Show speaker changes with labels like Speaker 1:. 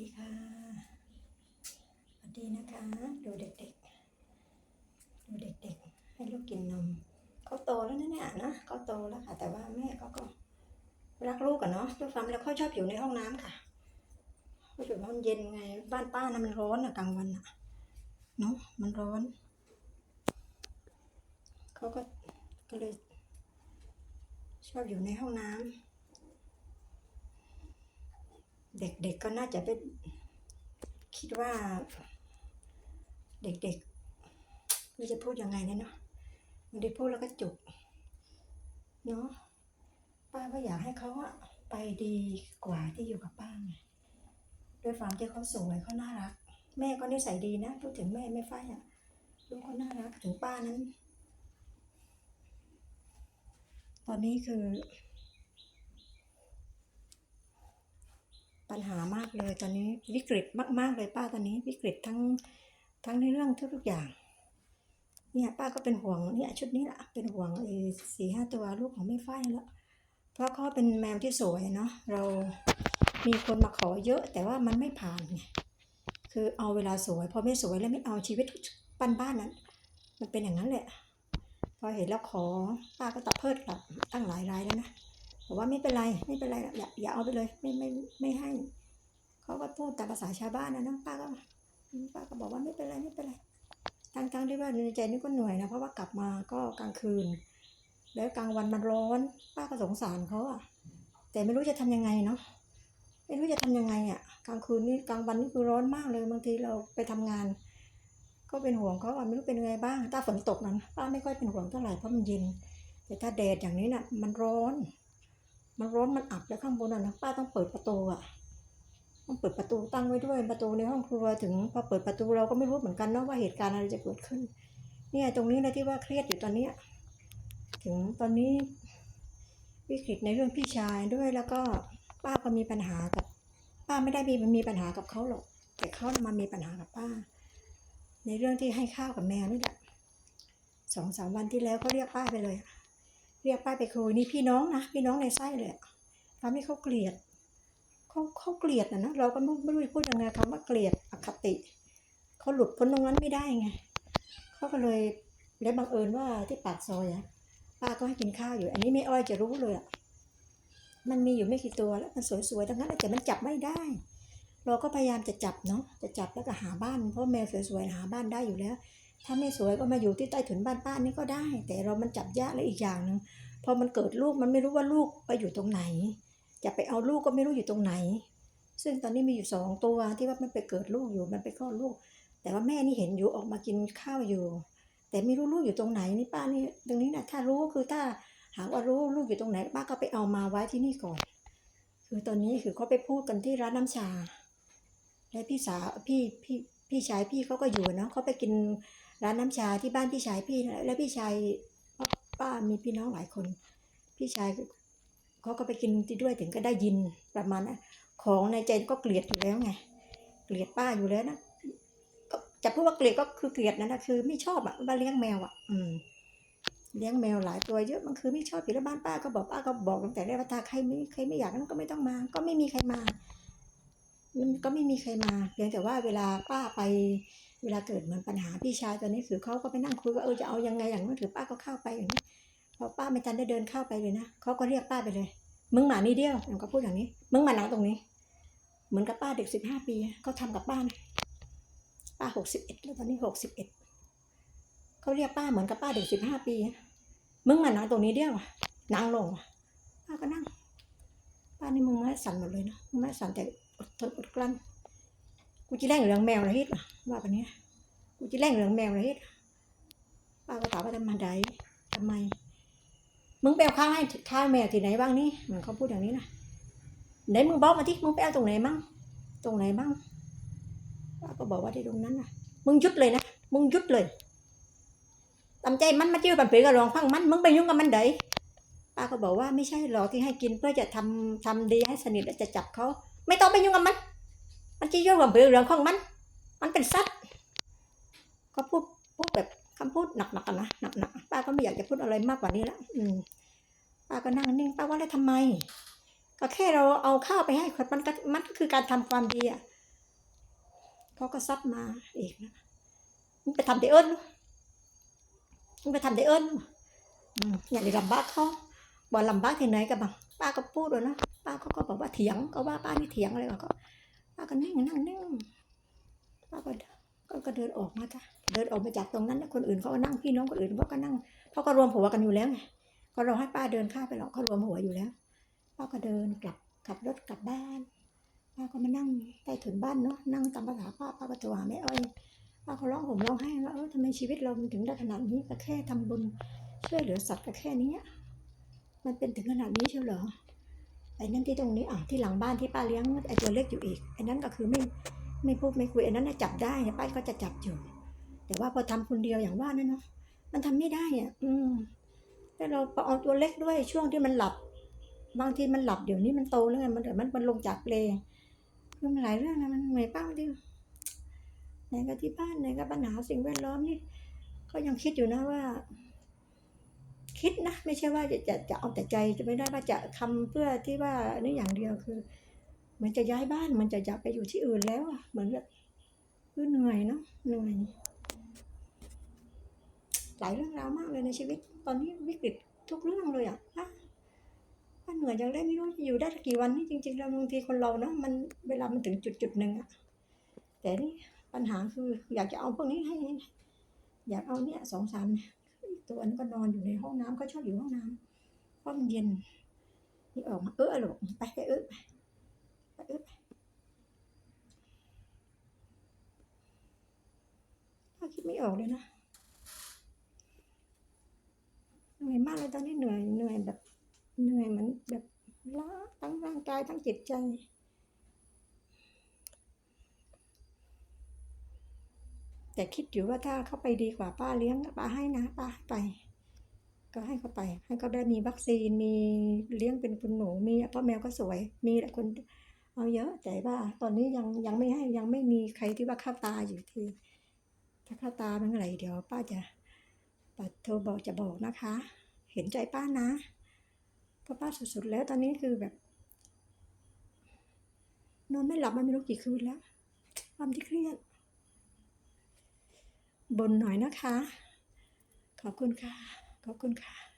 Speaker 1: ดีค่ะสวัสดีนะคะ ดูเด็กๆ ดูเด็กๆ ให้ลูกกินนมเขาโตแล้วนะเนี่ยนะเขาโตแล้วค่ะ แต่ว่าแม่เขาก็รักลูกอะเนาะด้วยความแล้วเขาชอบอยู่ในห้องน้ำค่ะเขาอยู่ห้องเย็นไง บ้านป้านะมันร้อนอะกลางวันอะเนาะมันร้อนเขาก็ก็เลยชอบอยู่ในห้องน้ำ เด็กๆก็น่าจะเป็น คิดว่า เด็กๆไม่จะพูดยังไงเนี่ยเนาะบางทีพูดแล้วก็จุกเนาะป้าก็อยากให้เขาอะไปดีกว่าที่อยู่กับป้าไงด้วยความที่เขาสวยเขาน่ารัก แม่ก็นิสัยดีนะพูดถึงแม่ไม่ไฟอะลูกก็น่ารักถึงป้านั้น ตอนนี้คือ ปัญหามากเลยตอนนี้วิกฤตมากๆเลยป้าตอนนี้วิกฤตทั้งทั้งในเรื่องทุกๆอย่าง เนี่ยป้าก็เป็นห่วงเนี่ยชุดนี้แหละเป็นห่วงไอ้สี่ห้าตัวลูกของแม่ฝ้ายแล้ว เพราะเขาเป็นแมวที่สวยเนาะเรามีคนมาขอเยอะแต่ว่ามันไม่ผ่านไงคือเอาเวลาสวยพอไม่สวยแล้วไม่เอาชีวิตปันบ้านนั้น มันเป็นอย่างนั้นแหละ พอเห็นแล้วขอป้าก็ตัดเพิดกลับตั้งหลายรายแล้วนะ บอกว่าไม่เป็นไรไม่เป็นไรอย่าอย่าเอาไปเลยไม่ไม่ไม่ให้เขาก็พูดตามภาษาชาวบ้านนะนะป้าก็ป้าก็บอกว่าไม่เป็นไรไม่เป็นไรทั้งทั้งที่ว่าในใจนี่ก็เหนื่อยนะเพราะว่ากลับมาก็กลางคืน แล้วกลางวันมันร้อน ป้าก็สงสารเขาอะแต่ไม่รู้จะทำยังไงเนาะไม่รู้จะทำยังไงอะกลางคืนนี่กลางวันนี่คือร้อนมากเลยบางทีเราไปทำงาน ก็เป็นห่วงเขาอะไม่รู้เป็นยังไงบ้าง ถ้าฝนตกนั้นป้าไม่ค่อยเป็นห่วงเท่าไหร่เพราะมันเย็นแต่ถ้าแดดอย่างนี้น่ะมันร้อน มันร้อนมันอับแล้วข้างบนน่ะนะป้าต้องเปิดประตูอะต้องเปิดประตูตั้งไว้ด้วยประตูในห้องครัวถึงพอเปิดประตูเราก็ไม่รู้เหมือนกันเนาะว่าเหตุการณ์อะไรจะเกิดขึ้น เนี่ยตรงนี้นะที่ว่าเครียดอยู่ตอนเนี้ยถึงตอนนี้วิกฤตในเรื่องพี่ชายด้วยแล้วก็ป้าก็มีปัญหากับ ป้าไม่ได้มีมีปัญหากับเขาหรอก แต่เขามามีปัญหากับป้า ในเรื่องที่ให้ข้าวกับแมวนี่แหละสองสามวันที่แล้วเขาเรียกป้าไปเลย เรียกป้าไปคุยนี่พี่น้องนะพี่น้องในไส้เลยทำให้เขาเกลียดเขาเขาเกลียดนะนะเราก็ไม่ไม่รู้จะพูดยังไงคำว่าเกลียดอคติเขาหลุดพ้นตรงนั้นไม่ได้ไงเขาก็เลยและบังเอิญว่าที่ปากซอยอะป้าก็ให้กินข้าวอยู่ อันนี้ไม่อ้อยจะรู้เลยอะมันมีอยู่ไม่กี่ตัวแล้วมันสวยๆทั้งนั้นแต่มันจับไม่ได้ เราก็พยายามจะจับเนาะจะจับแล้วก็หาบ้าน เพราะแมวสวยๆหาบ้านได้อยู่แล้ว ถ้าไม่สวยก็มาอยู่ที่ใต้ถุนบ้านป้านี่ก็ได้ แต่เรามันจับยากและอีกอย่างหนึ่งพอมันเกิดลูกมันไม่รู้ว่าลูกไปอยู่ตรงไหน จะไปเอาลูกก็ไม่รู้อยู่ตรงไหน ซึ่งตอนนี้มีอยู่สองตัวที่ว่ามันไปเกิดลูกอยู่มันไปคลอดลูก แต่ว่าแม่นี่เห็นอยู่ออกมากินข้าวอยู่ แต่ไม่รู้ลูกอยู่ตรงไหนนี่ป้านี่ตรงนี้นะถ้ารู้คือถ้าหากว่ารู้ลูกอยู่ตรงไหนป้าก็ไปเอามาไว้ที่นี่ก่อน คือตอนนี้คือเขาไปพูดกันที่ร้านน้ำชา และพี่สาวพี่พี่ พี่ชายพี่เขาก็อยู่เนาะเขาไปกินร้านน้ำชาที่บ้านพี่ชายพี่แหละแล้วพี่ชายป้ามีพี่น้องหลายคน พี่ชายเขาก็ไปกินที่ด้วยถึงก็ได้ยินประมาณนั้นของในใจก็เกลียดอยู่แล้วไง เกลียดป้าอยู่แล้วนะก็จะพูดว่าเกลียดก็คือเกลียดนั่นะคือ ไม่ชอบอะว่าเลี้ยงแมวอะ อืมเลี้ยงแมวหลายตัวเยอะมันคือไม่ชอบอยู่แล้วบ้านป้าก็บอกป้าก็บอกตั้งแต่แรกว่าถ้าใครไม่ใครไม่อยากนั้นก็ไม่ต้องมา ก็ไม่มีใครมา มันก็ไม่มีใครมา เพียงแต่ว่าเวลาป้าไปเวลาเกิดเหมือนปัญหาพี่ชายตอนนี้คือเขาก็ไปนั่งคุยว่าเออจะเอายังไงอย่างนั้นถือป้าก็เข้าไปอย่างนี้พอป้าไม่ทันได้เดินเข้าไปเลยนะเขาก็เรียกป้าไปเลย มึงหมานี่เดียวมันก็พูดอย่างนี้ มึงมานั่งตรงนี้ เหมือนกับป้าเด็กสิบห้าปีเขาทำกับป้านะป้าหกสิบเอ็ดแล้วตอนนี้หกสิบเอ็ดเขาเรียกป้าเหมือนกับป้าเด็กสิบห้าปีมึงมานั่งตรงนี้เดียวนั่งลงป้าก็นั่ง ป้านี่มึงไม่สั่นหมดเลยนะมึงไม่สั่นแต่ อดทนอดกลั้นกูจะแร่งเหลืองแมวอะไรฮิตว่าแบบนี้กูจะแร่งเหลืองแมวอะไรฮิตป้าก็ถามว่าทำไมใดทำไม มึงไปเอาข้าวให้ข้าวแมวที่ไหนบ้างนี่เหมือนเขาพูดอย่างนี้นะไหนมึงบอกมาที่มึงไปเอาตรงไหนบ้างตรงไหนบ้างป้าก็บอกว่าที่ตรงนั้นนะมึงยุดเลยนะมึงยุดเลยตามใจมันมาเจิ้วปันเปรกับรองฟังมันมึงไปยุ่งกับมันเดยป้าก็บอกว่าไม่ใช่หรอกที่ให้กินเพื่อจะทำทำดีให้สนิทแล้วจะจับเขา ไม่ต้องไปยุ่งกับมัน มันจะยุ่งกับเรื่องของมัน มันเป็นสัตว์ก็พูดพูดแบบคำพูดหนักๆกันนะหนักๆป้าก็ไม่อยากจะพูดอะไรมากกว่านี้ล้วอืมป้าก็นั่งนิ่งป้าว่าแล้วทำไม ก็แค่เราเอาข้าวไปให้คนมันก็มันก็คือการทำความดีอะเขาก็ซัดมาอีกนะมึงไปทำเดเอิญมึงไปทำเดเอิญอย่าได้ลำบากเขาบอกลำบากที่ไหนกันบ้างป้าก็พูดเลยนะ ป้าเขาก็บอกว่าเถียงก็ว่าป้านี่เถียงอะไรก็ป้าก็นิ่งนั่งนิ่งป้าก็ก็เดินออกมาจ้ะเดินออกมาจากตรงนั้นนะคนอื่นเขาก็นั่งพี่น้องคนอื่นเขาก็นั่งเขาก็รวมหัวกันอยู่แล้วไงก็เราให้ป้าเดินข้ามไปหรอกเขารวมหัวอยู่แล้วป้าก็เดินกลับขับรถกลับบ้านป้าก็มานั่งใต้ถุนบ้านเนาะนั่งตามภาษาป้าป้าก็โทรหาแม่อ้อยป้าก็ร้องห่มร้องไห้ว่าเออทำไมชีวิตเรามันถึงได้ขนาดนี้ก็แค่ทำบุญช่วยเหลือสัตว์ก็แค่นี้มันเป็นถึงขนาดนี้เชียวเหรอ ไอ้นั่นที่ตรงนี้อะที่หลังบ้านที่ป้าเลี้ยงไอ้ตัวเล็กอยู่อีกไอ้นั้นก็คือไม่ไม่พูดไม่คุยไอ้นั้นจับได้ป้าก็จะจับอยู่ แต่ว่าพอทำคนเดียวอย่างว่านั่นเนาะมันทำไม่ได้อะอืมแล้วเราพอเอาตัวเล็กด้วยช่วงที่มันหลับ บางทีมันหลับเดี๋ยวนี้มันโตแล้วไงมันเดี๋ยวมันมันลงจากเปลคือมันหลายเรื่องนะมันเหนื่อยป้าดิไหนก็ที่บ้านไหนก็ปัญหาสิ่งแวดล้อมนี่ ก็ยังคิดอยู่นะว่า คิดนะไม่ใช่ว่าจะจะจะเอาแต่ใจจะไม่ได้ว่าจะทำเพื่อที่ว่านี่อย่างเดียวคือ มันจะย้ายบ้านมันจะอยากไปอยู่ที่อื่นแล้วอะเหมือนแบบคือเหนื่อยเนาะเหนื่อยหลายเรื่องราวมากเลยในชีวิต ตอนนี้วิกฤตทุกเรื่องเลยอะนะมันเหนื่อยจังเลยไม่รู้จะอยู่ได้กี่วันนี่จริงๆแล้วบางทีคนเรานะมันเวลามันถึงจุดจุดหนึ่งอะแต่นี่ปัญหาคืออยากจะเอาพวกนี้ให้ อยากเอาเนี่ยสองสามเนี่ย ตัวนึงก็นอนอยู่ในห้องน้ำก็ชอบอยู่ห้องน้ำเพราะมันเย็น นี่ออกมาเออหลกไปไปเออไปไปเออไปถ้าคิดไม่ออกเลยนะเหนื่อยมากเลยตอนนี้เหนื่อยเหนื่อยแบบเหนื่อยเหมือนแบบล้าทั้งร่างกายทั้งจิตใจ แต่คิดอยู่ว่าถ้าเขาไปดีกว่าป้าเลี้ยงป้าให้นะป้าให้ไป ก็ให้เขาไป ให้เขาได้มีวัคซีนมีเลี้ยงเป็นคุณหนูมีพ่อแมวก็สวย มีหลายคนเอาเยอะแต่ว่าตอนนี้ยังยังไม่ให้ยังไม่มีใครที่ว่าข้าตาอยู่ที่ ถ้าข้าตาเป็นอะไรเดี๋ยว ป้าจะป้าโทรบอกจะบอกนะคะ เห็นใจป้านะเพราะป้าสุดๆแล้วตอนนี้คือแบบนอนไม่หลับมาไม่รู้กี่คืนแล้ว ความที่เครียด บนหน่อยนะคะ ขอบคุณค่ะ ขอบคุณค่ะ